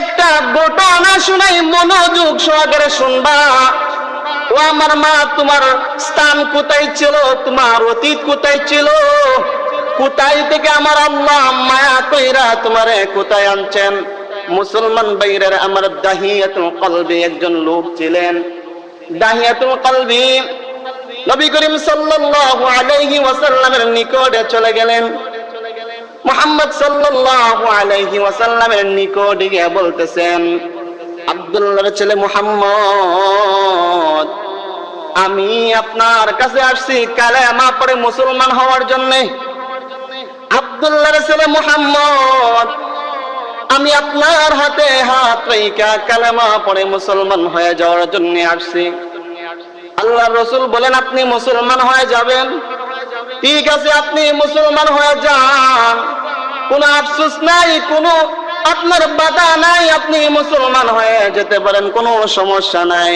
একটা ঘটনা শুনাই মনোযোগ সহকারে শুনবা। ও আমার মা, তোমার স্থান কোথায় ছিল? তোমার অতীত কোথায় ছিল? কোথায় থেকে আমার আল্লাহ মায়া কইরা তোমারে কোথায় আনছেন? মুসলমান বাইরের আমার দাহিয়াতুল কলবি একজন লোক ছিলেন। দাহিয়াতুল কলবি নবী করিম সাল্লাল্লাহু আলাইহি ওয়াসাল্লামের নিকটে চলে গেলেন। মুহাম্মদ সাল্লাল্লাহু আলাইহি ওয়াসাল্লামের নিকটে গিয়ে বলতেছেন, আব্দুল্লাহর ছেলে মুহাম্মদ, আমি আপনার কাছে আসছি কালেমা পড়ে মুসলমান হওয়ার জন্য। আব্দুল্লাহর ছেলে মুহাম্মদ, আমি আপনার হাতে হাত রেখা কালেমা পড়ে মুসলমান হয়ে যাওয়ার জন্য আসছি। আল্লাহ রসুল বলেন, আপনি মুসলমান হয়ে যাবেন। ঠিক আছে, আপনি মুসলমান হয়ে যান। কোনো আফসোস নাই, কোনো আপনার বাধা নাই, আপনি মুসলমান হয়ে যেতে পারেন, কোনো সমস্যা নাই।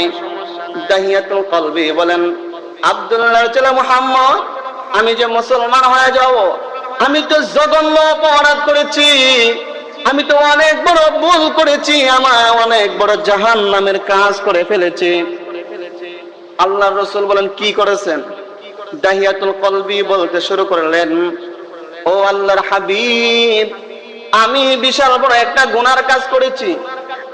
দাহিয়াতুল কলবি বলেন, আব্দুল্লাহ ছেলে মুহাম্মদ, আমি যে মুসলমান হয়ে যাব, আমি তো জঘন্য অপরাধ করেছি, আমি তো অনেক বড় ভুল করেছি আমার অনেক বড় জাহান নামের কাজ করে ফেলেছি। আল্লাহ রসুল বলেন, কি করেছেন? দাহিয়াতুল কলবি বলতে শুরু করলেন, ও আল্লাহর হাবিব, আমি বিশাল বড় একটা গুনার কাজ করেছি।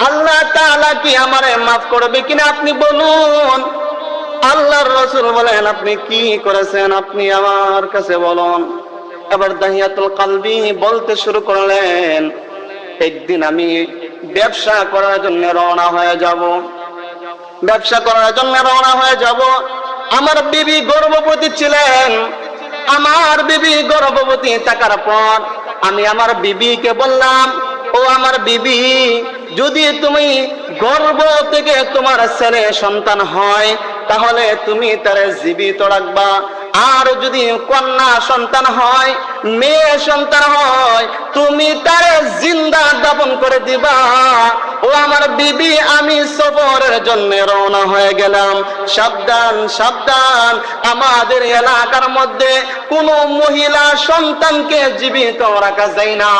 আল্লাহ তাআলা কি আমারে মাফ করবে কিনা আপনি বলুন। আল্লাহর রসুল বলেন, আপনি কি করেছেন আপনি আমার কাছে বলুন। এবার দাহিয়াতুল কলবি বলতে শুরু করলেন, একদিন আমি ব্যবসা করার জন্য রওনা হয়ে যাব। ব্যবসা করার জন্য রওনা হয়ে যাব। আমার বিবি গর্ভবতী ছিলেন। আমার বিবি গর্ভবতী থাকার পর আমি আমার বিবিকে বললাম, ও আমার বিবি, যদি তুমি গর্ব থেকে তোমার ছেলে সন্তান হয়, তাহলে তুমি তারে জীবিত রাখবা। আর যদি কন্যা সন্তান হয়, মেয়ে সন্তান হয়, তুমি তারে জিন্দা দাপন করে দিবা। ও আমার বিবি, আমি সফরের জন্য রওনা হয়ে গেলাম। সাবধান সাবধান, আমাদের এলাকার মধ্যে কোনো মহিলা সন্তানকে জীবিত রাখা যায় না।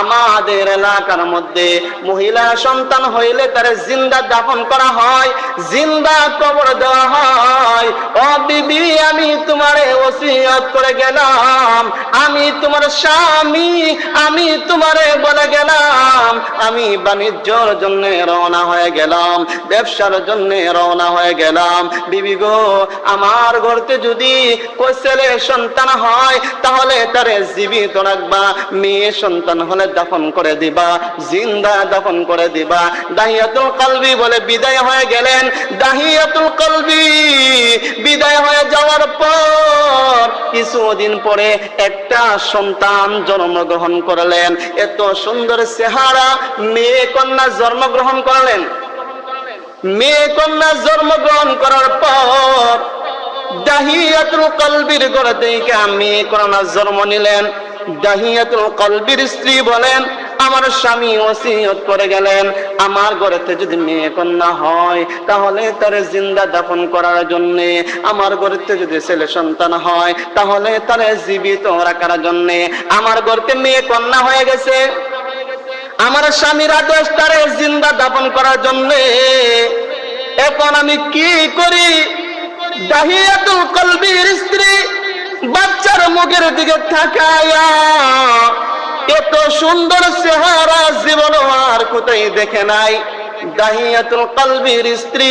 আমাদের এলাকার মধ্যে মহিলা সন্তান হইলে তারে জিন্দা দাফন করা হয়, জিন্দা কবর দেওয়া হয়। ও বিবি, আমি তোমারে ওসিয়ত করে গেলাম। আমি তোমার স্বামী, আমি তোমারে বলে গেলাম। আমি বাণিজ্যর জন্য রওনা হয়ে গেলাম, ব্যবসার জন্য রওনা হয়ে গেলাম। বিবি গো, আমার ঘরতে যদি কই ছেলে সন্তান হয়, তাহলে তারে জীবিত রাখবা। মেয়ে সন্তান হলে দাফন করে দিবা, জিন্দা দাফন করে দিবা। দাহিয়াতুল কলবি বলে বিদায় হয়ে গেলেন। দাহিয়াতুল কলবি বিদায় হয়ে যাওয়ার পর কিছুদিন পরে একটা সন্তান জন্মগ্রহণ করলেন। এত সুন্দর চেহারা, মেয়ে কন্যা জন্মগ্রহণ করলেন। মেয়ে কন্যা জন্মগ্রহণ করার পর দাহিয়াতুল কলবির ঘরে থেকে মেয়ে কন্যা জন্ম নিলেন। দাহিয়াতুল কলবির স্ত্রী বলেন, আমার স্বামী ওসিয়ত করে গেলেন। আমার ঘরেতে যদি মেয়ে কন্যা হয়, তাহলে তার জিন্দা দাফন করার জন্য। আমার ঘরেতে যদি ছেলে সন্তান হয়, তাহলে তার জীবিত রাখার জন্য। আমার ঘরতে মেয়ে কন্যা হয়ে গেছে। আমার স্বামীর আদেশ তারে জিন্দা দাপন করার জন্য। এখন আমি কি করি? দাহিয়াতুল কলবির স্ত্রী বাচ্চার মুখের দিকে থাকাইয়া এত সুন্দর চেহারা জীবন আর কোথায় দেখে নাই। দাহিয়াতুল কলবির স্ত্রী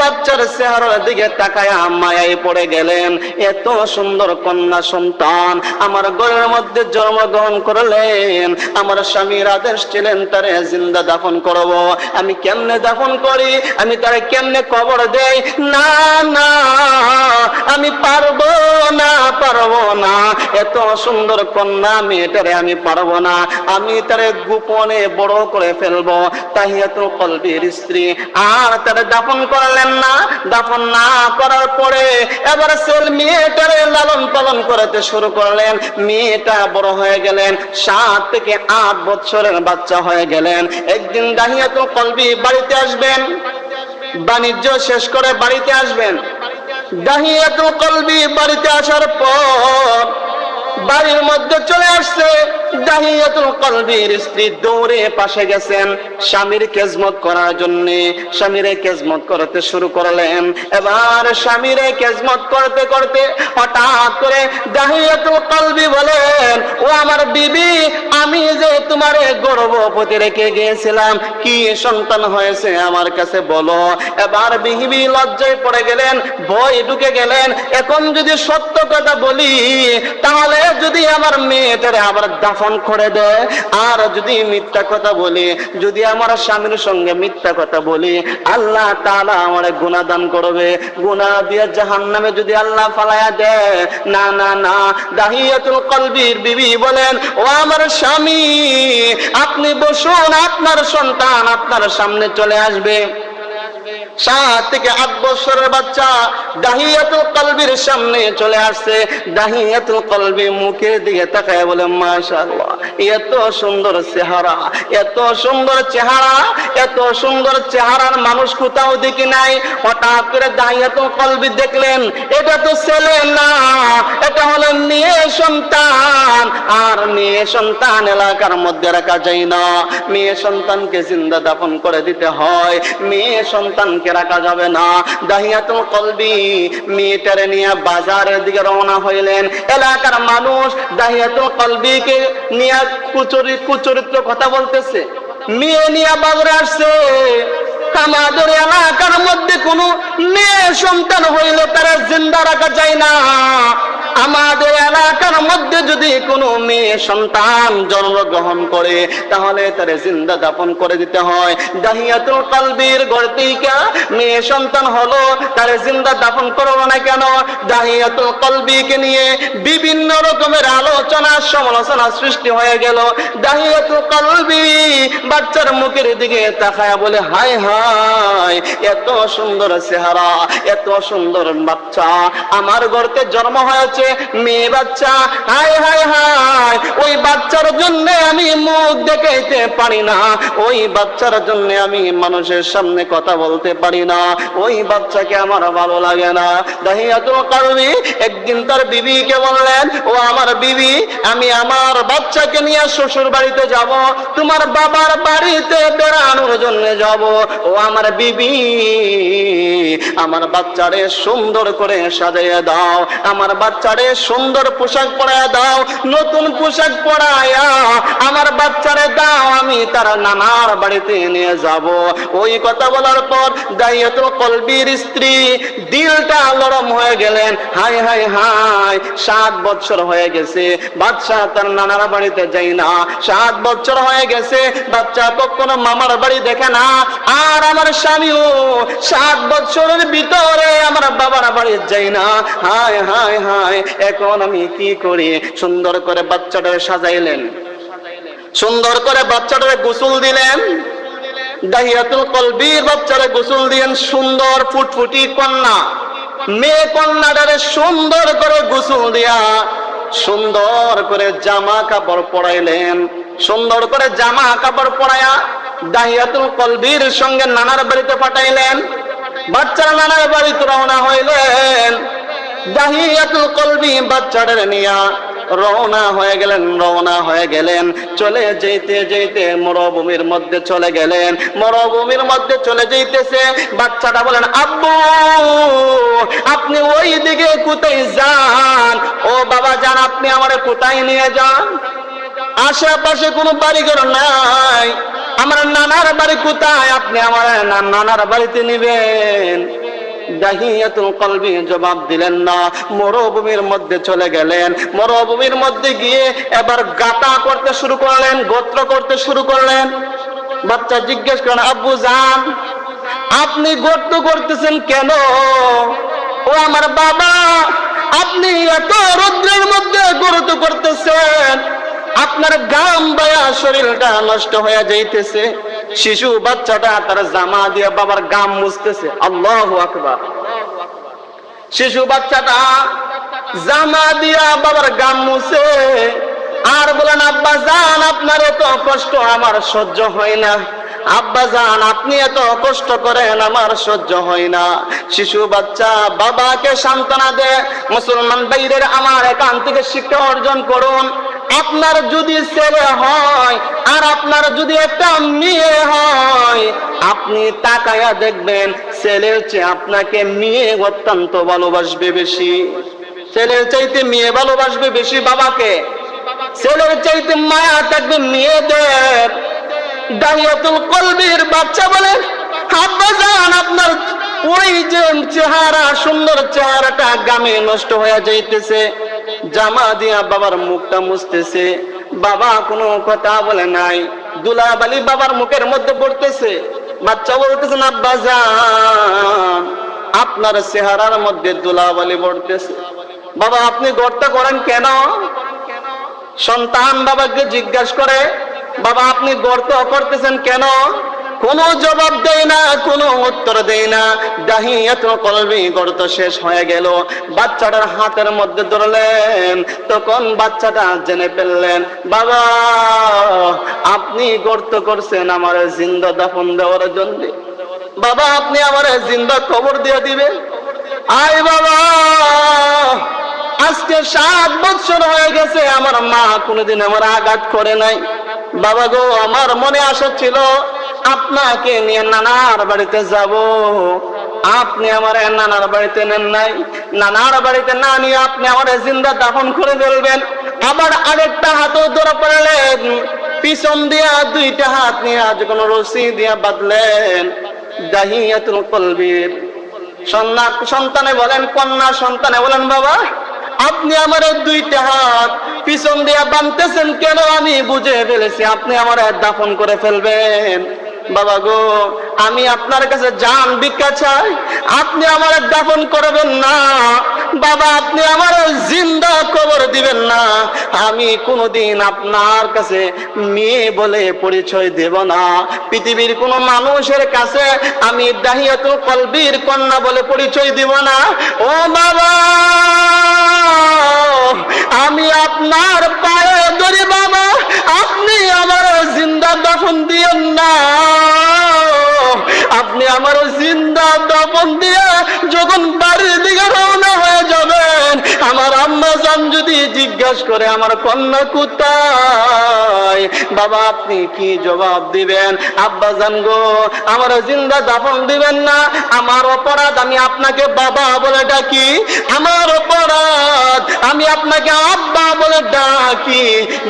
বাচ্চার চেহারার দিকে তাকায় মায়ায় পড়ে গেলেন। এত সুন্দর কন্যা সন্তান আমার ঘরের মধ্যে জন্মগ্রহণ করলেন। আমার স্বামীর আদেশ ছিলেন, তারে জিন্দা দাফন করব। আমি কেমনে দাফন করি? আমি তারে কেমনে কবর দেই? না না, আমি পারব না পারব না। এত সুন্দর কন্যা মেয়েটারে আমি পারব না। আমি তারে গোপনে বড় করে ফেলব। তাহিয়াতুল কলবির স্ত্রী আর তারে দাফন করালেন না, দাফন না করার পরে এবার সেল মেয়েটারে লালন পালন করতে শুরু করলেন। মেয়েটা বড় হয়ে গেলেন, সাত থেকে আট বছরের বাচ্চা হয়ে গেলেন। একদিন দাহিয়াতুল কলবি বাড়িতে আসবেন, বাণিজ্য শেষ করে বাড়িতে আসবেন। দাহিয়াতুল কলবি বাড়িতে আসার পর বাড়ির মধ্যে চলে আসছে দাহিয়াতুল কলবির স্ত্রী দৌড়ে পাশে গেছেন। স্বামীর কেজমত করার জন্য স্বামীর কেজমত করতে শুরু করলেন। এবার স্বামীর কেজমত করতে করতে হঠাৎ করে দাহিয়াতুল কলবি বলেন, ও আমার বিবি, আমি যে তোমার গর্ভবতী রেখে গিয়েছিলাম, কি সন্তান হয়েছে আমার কাছে বলো। এবার বিহিবি লজ্জায় পড়ে গেলেন, ভয় ঢুকে গেলেন। এখন যদি সত্য কথা বলি যদি আমার মেয়েটারে আবার দাফন করে দেয় আর যদি মিথ্যা কথা বলি, যদি আমার স্বামীর সঙ্গে মিথ্যা কথা বলি, আল্লাহ তাআলা আমার গুনাহ দান করবে। গুনাহ দিয়ে জাহান্নামে যদি আল্লাহ ফালায়া দেয় না না না, দাহিয়াতুল কলবির বিবি বলেন, ও আমার স্বামী, আপনি বসুন, আপনার সন্তান আপনার সামনে চলে আসবে। সাত থেকে আট বছরের বাচ্চা দাহিয়াতুল কলবির সামনে চলে আসছে। দাহিয়াতুল কলবি মুখের দিকে তাকায় বলে, মাশাআল্লাহ, এত সুন্দর চেহারা, এত সুন্দর চেহারা, এত সুন্দর চেহারার মানুষ কোথাও দেখি নাই। হঠাৎ করে দাহিয়াতুল কলবি দেখলেন, এটা তো ছেলে না, এটা হলো মেয়ে সন্তান। আর মেয়ে সন্তান এলাকার মধ্যে রাখা যায় না। মেয়ে সন্তানকে জিন্দা দাফন করে দিতে হয়। মেয়ে সন্তানকে রাখা যাবে না। দাহিয়াতুল কলবি মেয়েটার নিয়ে বাজারের দিকে রওনা হইলেন। এলাকার মানুষ দাহিয়াতুল কলবিকে নিয়ে কুচরিত কুচরিত্র কথা বলতেছে। মেয়ে নিয়ে বাজারে আসছে। আমাদের এলাকার মধ্যে কোনো মেয়ে সন্তান হইলে তারা জিন্দা রাখা যায় না। আমাদের এলাকার মধ্যে যদি কোনো মেয়ে সন্তান জন্মগ্রহণ করে, তাহলে তারে জিন্দা দাপন করে দিতে হয়। দাহিয়াতুল কালবির গড়তেইকা মেয়ে সন্তান হলো, তারে জিন্দা দাপন করব না কেন? দাহিয়াতুল কলবিকে নিয়ে বিভিন্ন রকমের আলোচনা, সমালোচনা সৃষ্টি হয়ে গেল। দাহিয়াতুল কলবি বাচ্চার মুখের দিকে তাকায় বলে, হায় হায়, এত সুন্দর চেহারা, এত সুন্দর বাচ্চা, আমার গর্তে জন্ম হয়েছে। মেয়ে বাচ্চা হায় হায় হায় ওই বাচ্চার জন্য আমি মুখ দেখাইতে পারি না। ওই বাচ্চার জন্য আমি মানুষের সামনে কথা বলতে পারি না। ওই বাচ্চাকে আমার ভালো লাগে না। দাহিয়াতুল কারবি একদিন তার বিবিকে বললেন, ও আমার বিবি, আমি আমার বাচ্চাকে নিয়ে শ্বশুর বাড়িতে যাব। তোমার বাবার বাড়িতে বেড়ানোর জন্য যাব। ও আমার বিবি, আমার বাচ্চারে সুন্দর করে সাজিয়ে দাও। আমার বাচ্চারে সুন্দর পোশাক পরায় দাও। নতুন পোশাক পরায়া আমার বাচ্চারে দাও, আমি তার নানার বাড়িতে নিয়ে যাব। ওই কথা বলার পর দাইয়াতুল কলবির স্ত্রী দিলটা নরম হয়ে গেলেন। হাই হাই হাই, সাত বছর হয়ে গেছে বাচ্চা তার নানার বাড়িতে যাই না। সাত বছর হয়ে গেছে বাচ্চা কখনো মামার বাড়ি দেখে না। আর আমার স্বামীও সাত বছরের ভিতরে আমার বাবার বাড়ি যাই না। হায় হায় হায় এখন আমি কি করি? সুন্দর করে বাচ্চাটারে সাজাইলেন। সুন্দর করে বাচ্চাটারে গোসল দিলেন। দাহিয়াতুল কলবির বাচ্চারে গোসল দিয়েন সুন্দর ফুটফুটি কন্যা। মেয়ে কন্যাটারে সুন্দর করে গোসল দিয়া সুন্দর করে জামা কাপড় পরাইলেন। সুন্দর করে জামা কাপড় পরায়া দাহিয়াতুল কলবির সঙ্গে নানার বাড়িতে পাঠাইলেন। বাচ্চারা নানার বাড়িতে রওনা হইলেন। দাহিয়াতুল কলবি বাচ্চাটার নিয়া রওনা হয়ে গেলেন, রওনা হয়ে গেলেন। চলে যেতে যেতে মরুভূমির মধ্যে চলে গেলেন। মরুভূমির মধ্যে চলে যেতেছে, বাচ্চাটা বলেন, আব্বু, আপনি ওই দিকে কোথায় যান? ও বাবা যান, আপনি আমারে কোথায় নিয়ে যান? আশেপাশে কোনো বাড়িঘর নাই। আমার নানার বাড়ি কোথায়? আপনি আমার নানার বাড়িতে নিবেন। কলবি জবাব দিলেন না। মরুভূমির মধ্যে চলে গেলেন। মরুভূমির মধ্যে গিয়ে এবার গাতা করতে শুরু করলেন, গোত্র করতে শুরু করলেন। বাচ্চা জিজ্ঞেস করেন, আব্বু যান আপনি গর্ত করতেছেন কেন? ও আমার বাবা, আপনি এত রৌদ্রের মধ্যে গর্ত করতেছেন। আপনার গাম বায়া শরীরটা নষ্ট হয়ে যাইতেছে। শিশু বাচ্চাটা তার জামা দিয়ে বাবার গাম মুছতেছে। আল্লাহ আকবার। শিশু বাচ্চাটা জামা দিয়া বাবার গাম মুছে। আর বলেন, আব্বা জান, আপনার এত কষ্ট, আমার সহ্য হয় না। আব্বা জান, আপনি এত কষ্ট করেন, আমার সহ্য হয় না। শিশু বাচ্চা বাবাকে সান্ত্বনা দে মুসলমান বাইরের আমার একান থেকে শিক্ষা অর্জন করুন। আপনার যদি ছেলে হয় আর আপনার যদি একটা মেয়ে হয়, আপনি তাকায়া দেখবেন ছেলের চেয়ে আপনাকে মেয়ে অত্যন্ত ভালোবাসবে বেশি। ছেলের চাইতে মেয়ে ভালোবাসবে বেশি বাবাকে। ছেলের চাইতে মায়া থাকবে মেয়েদের। দাহিয়াতুল কলবির বাচ্চা বলেন আব্বা যান আপনার ওই যে চেহারা, সুন্দর চেহারাটা গামে নষ্ট হয়ে যাইতেছে। জামা দিয়া বাবার মুখটা মুছতেছে। বাবা কোনো কথা বলে নাই। দুলাবালি বাবার মুখের মধ্যে পড়তেছে। বাচ্চা বলতেছে না যান। আপনার চেহারার মধ্যে দুলাবালি পড়তেছে। বাবা, আপনি গর্ত করেন কেন? সন্তান বাবাকে জিজ্ঞাসা করে, বাবা, আপনি গর্ত করতেছেন কেন? কোনো জবাব দেয় না, কোনো উত্তর দেয় না। দাহিয়াত কলবি গর্ত শেষ হয়ে গেল। বাচ্চাটার হাতের মধ্যে ধরলেন, তখন বাচ্চাটা জেনে ফেললেন, বাবা, আপনি গর্ত করছেন আমার জিন্দা দাফন দেওয়ার জন্য। বাবা, আপনি আমার জিন্দা খবর দিয়ে দিবে আয় বাবা, আজকে সাত বছর হয়ে গেছে, আমার মা কোনোদিন আমার আঘাত করে নাই। বাবা গো, আমার মনে আসা ছিল আপনাকে নিয়ে নানার বাড়িতে যাব। আপনি আমার নানার বাড়িতে নেন নাই। নানার বাড়িতে না নিয়ে আপনি আমার জিন্দা দাফন করে ফেলবেন। আবার আরেকটা হাতও ধরা পড়লেন। পিছন দিয়া দুইটা হাত নিয়ে কোন রশি দিয়া বাঁধলেন। দাহিয়াতুল সন্না- সন্তানে বলেন, কন্যা সন্তানে বলেন, বাবা, আপনি আমার দুইটা হাত পিছন দিয়া বানতেছেন কেন? আমি বুঝে ফেলেছি আপনি আমার দাফন করে ফেলবেন। বাবা গো আমি আপনার কাছে জান ভিক্ষা চাই। আপনি আমার দাফন করবেন না। বাবা, আপনি আমার জিন্দা কবর দিবেন না। আমি কোনোদিন আপনার কাছে মেয়ে বলে পরিচয় দেব না। পৃথিবীর কোন মানুষের কাছে আমি দাহিয়াতুল কলবির কন্যা বলে পরিচয় দিব না। ও বাবা, আমি আপনার পায়ে ধরি বাবা। আপনি আমার জিন্দা দফন দিয়েন না। আপনি আমার জিন্দা দফন দিয়ে যখন বাড়ির দিকে রওনা হয়ে যাবেন, আমার আম্মা জান যদি জিজ্ঞাসা করে আমার কন্যা কোথায়, বাবা আপনি কি জবাব দিবেন? আব্বা জান গো, আমার জিন্দা দাফন দিবেন না, আমার অপরাধ আমি আপনাকে বাবা বলে ডাকি, আমার অপরাধ আমি আপনাকে আব্বা বলে ডাকি,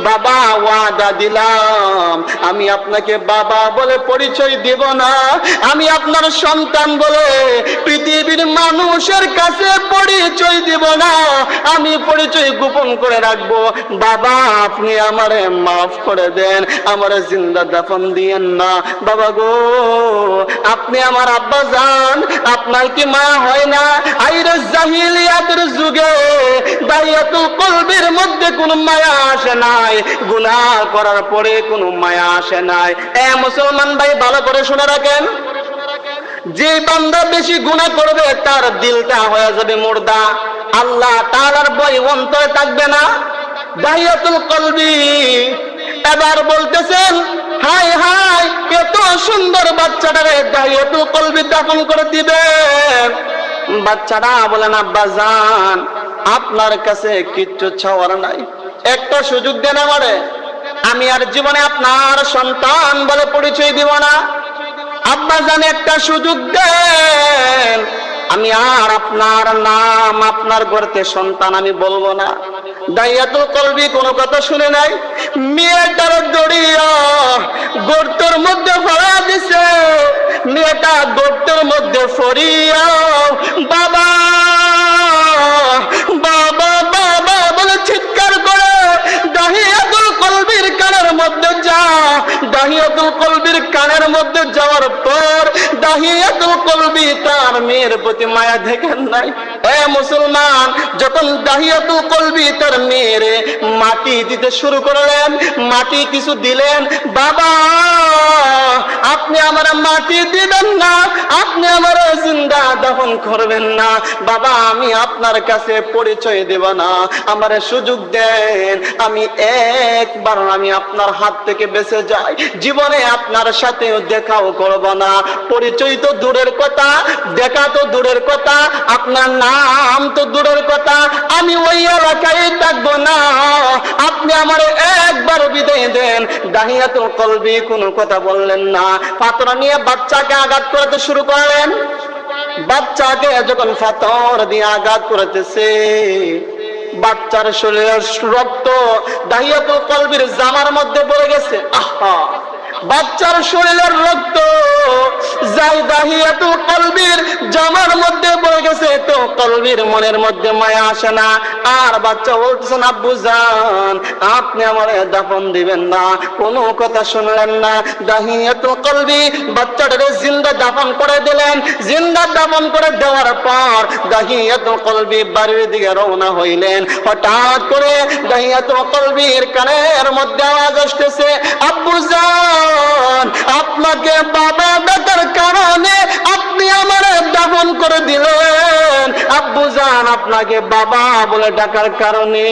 বাবা ওয়াদা দিলাম, আমি আপনাকে বাবা বলে পরিচয় দেব না আমি আপনার সন্তান বলে পৃথিবীর মানুষের কাছে পরিচয় দিব না। আমি পরিচয় গোপন করে রাখব। বাবা, আপনি আমারে মাফ করে দেন। আমার জিন্দা দাফন দিয়েন না। বাবা গো, আপনি আমার আব্বা যান। আপনার কি মা হয় না? আইরে জাহিলিয়াতের যুগে দাইয়াতুল কলবের মধ্যে কোনো মায়া আসে নাই। গুনাহ করার পরে কোনো মায়া আসে নাই। এ মুসলমান ভাই, ভালো করে শুনে রাখেন। যে বান্দা বেশি গুনাহ করবে, তার দিলটা হয়ে যাবে মুর্দা। আল্লাহ তাআলার বই অন্তরে থাকবে না। দাহিয়াতুল কলবি এবার বলতেছেন হাই হাই এত সুন্দর বাচ্চাটারে দাহিয়াতুল কলবি দাফন করে দিবে। বাচ্চাটা বলেন, আব্বা যান আপনার কাছে কিচ্ছু ছাওয়ার নাই। একটা সুযোগ দেন আমারে। আমি আর জীবনে আপনার সন্তান বলে পরিচয় দিব না। আব্বা জানে একটা সুযোগ দেন। আমি আর আপনার নাম, আপনার গড়তে সন্তান আমি বলব না। দাইয়াতুল কলবি কোনো কথা শুনে নাই। মেয়েটার দড়িয়া গর্তর মধ্যে ফড়া দিছে। মেয়েটা গর্তর মধ্যে ফরিয়া, বাবা বাবা বাবা বলে চিৎকার করে কানের মধ্যে যা দাহিয়াতুল কলবির কানের মধ্যে যাওয়ার পর দাহিয়াতুল কলবি তার মেয়ের প্রতি মায়া দেখেন নাই। এ মুসলমান, যখন দাহিয়াতুল কলবি তার মেয়েরে মাটি দিতে শুরু করলেন, মাটি কিছু দিলেন, বাবা, আপনি আমার মাটি দিবেন না, আপনি আমার জিন্দা দাফন করবেন না। বাবা, আমি আপনার কাছে পরিচয় দেব না। আমার সুযোগ দেন, আমি একবার আমি আপনার হাত থেকে বেঁচে যাই জীবনে আপনার সাথেও দেখাও করব না। পরিচয় তো দূরের কথা, দেখা তো দূরের কথা, আপনার নাম তো দূরের কথা। আমি ওই এলাকায় থাকব না। আপনি আমার একবার বিদায় দেন। দাহিয়াতুল কলবি কোনো কথা বললেন না। পাতরা নিয়ে বাচ্চাকে আঘাত করতে শুরু করলেন। বাচ্চাকে যখন ফাতর দিয়ে আঘাত করতেছে বাচ্চার শরীরের রক্ত দাহিয়াতুল কলবির জামার মধ্যে পড়ে গেছে। আহা! বাচ্চার শরীরের রক্ত যাই দাহিয়াতুল কলবির জামার মধ্যে পড়ে গেছে, তো কলবির মনের মধ্যে মায়া আসে না। আর বাচ্চা বলতেছেন আব্বু জান, আপনি আমার দাফন দিবেন না, কোনো কথা শুনলেন না। দাহিয়াতুল কলবি বাচ্চাটাকে জিন্দা দাফন করে দিলেন। জিন্দা দাফন করে দেওয়ার পর দাহিয়াতুল কলবি বাড়ির দিকে রওনা হইলেন। হঠাৎ করে দাহিয়াতুল কলবির কানের মধ্যে আওয়াজ আসতেছে, আব্বু জান আপনাকে বাবা ডাকার কারণে আপনি আমার দাফন করে দিলেন। আব্বু জান, আপনাকে বাবা বলে ডাকার কারণে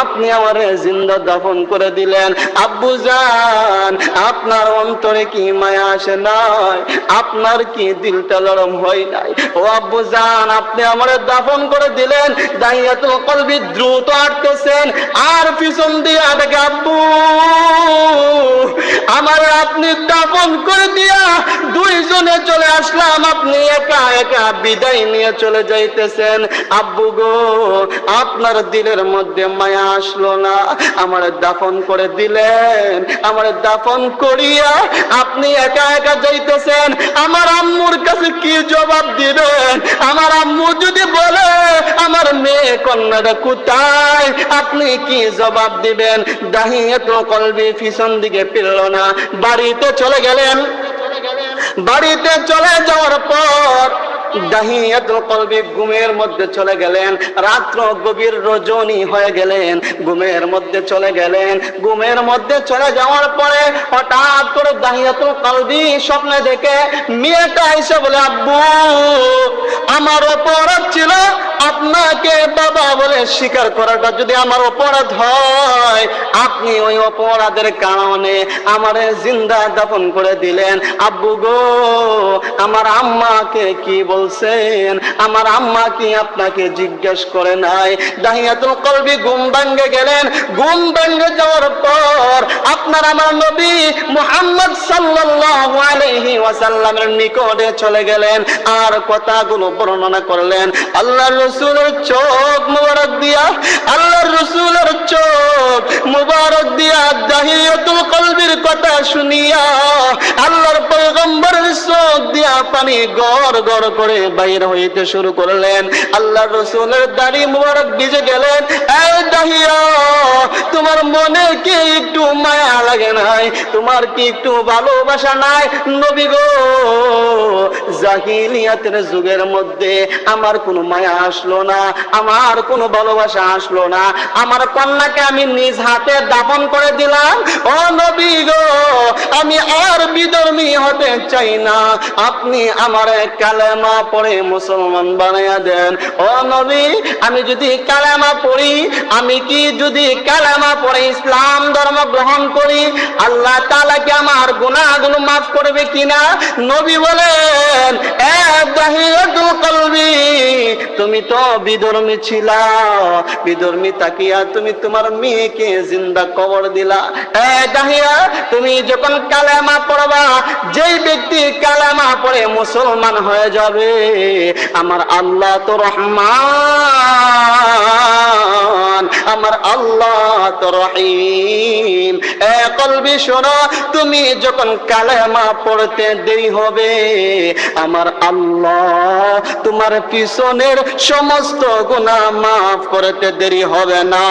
আপনি আমার জিন্দা দাফন করে দিলেন। আব্বু জান, আপনার অন্তরে কি মায়া আসে নাই? আপনার কি দিলটা নরম হয় নাই? ও আব্বু জান, আপনি আমার দাফন করে দিলেন। দাইয়া তো কলবি দ্রুত আটতেছেন আর পিছন দিয়ে আটকে আব্বু আমার আপনি দাফন করে দিয়া দুইজনে চলে আসলাম। আপনি একা একা বিদায় নিয়ে চলে যাইতেছেন। আব্বু গো, আপনার দিলের মধ্যে মায়া আসলো না। আমার দাফন করে দিলেন। আমার দাফন করিয়া আপনি একা একা যাইতেছেন। আমার আম্মুর কাছে কি জবাব দিবেন? আমার আম্মু যদি বলে, আমার মেয়ে কন্যাটা কোথায়? আপনি কি জবাব দিবেন? দাহিয়ে তো কলবি পিছন দিকে ফিরল না। বাড়িতে চলে গেলেন। বাড়িতে চলে দাহিয়াতুল কলবি ঘুমের মধ্যে চলে গেলেন, রাত্র গভীর রজনী হয়ে গেলেন, ঘুমের মধ্যে চলে গেলেন, ঘুমের মধ্যে চলে যাওয়ার পরে হঠাৎ করে দাহিয়াতুল কলবি স্বপ্নে দেখে মেয়েটা এসে বলে, আব্বু, আমার অপরাধ ছিল আপনাকে বাবা বলে স্বীকার করাটা। যদি আমার অপরাধ হয়, আপনি ওই অপরাধের কারণে আমার জিন্দা দাপন করে দিলেন। আব্বু গো, আমার আম্মাকে কি বলছেন আমার আম্মা কি আপনাকে জিজ্ঞেস করে নাই? দাহিয়াতুল কলবি ঘুম ভাঙ্গে গেলেন। ঘুম ভাঙ্গে যাওয়ার পর আপনার আমার নবী মুহাম্মদ সাল্লাল্লাহু আলাইহি ওয়াসাল্লামের নিকটে চলে গেলেন আর কথাগুলো বর্ণনা করলেন। আল্লাহ রসুলের চোখ মুবারক দিয়া, আল্লাহর রসুলের চোখ মুবারক দিয়া দাহিয়াতুল কলবির কথা শুনিয়া, আল্লাহর পয়গম্বরের চোখ দিয়া পানি গড় গড় করে বাইর হইতে শুরু করলেন। আল্লাহর রসুলের দাড়ি মুবারক ভিজে গেলেন। তোমার মনে কি একটু মায়া লাগে নাই? তোমার কি একটু ভালোবাসা নাই? নবী গো, জাহিলিয়াতের যুগের মধ্যে আমার কোনো মায়া আসলো না, আমার কোনো ভালোবাসা আসলো না। আমার কন্যাকে আমি নিজ হাতে দাপন করে দিলাম। ও নবী গো, আমি আর বিধর্মী হতে চাই না। আপনি আমার কালেমা মুসলমান বানাইয়া দেন। ও নবী, আমি যদি কালামা পড়ি, আমি কি যদি কালামা পড়ে ইসলাম ধর্ম গ্রহণ করি, আল্লাহ তাআলা কি আমার গুনাহগুলো মাফ করবে কিনা? নবী বলেন, এ দাহিয়াতুল কলবি তুমি তো বিধর্মী ছিলা। বিধর্মী তাকিয়া তুমি তোমার মেয়েকে জিন্দা কবর দিলা। দাহিয়া তুমি যখন কালেমা পড়বা, যেই ব্যক্তি কালেমা পড়ে মুসলমান হয়ে যাবে। আমার আল্লাহ তো রহমান। আমার আল্লাহ তো রহিম। এ কলবি শোনো, তুমি যখন কালেমা পড়তে দেরি হবে, আমার আল্লাহ তোমার পিছনের সমস্ত গুণা মাফ করতে দেরি হবে না।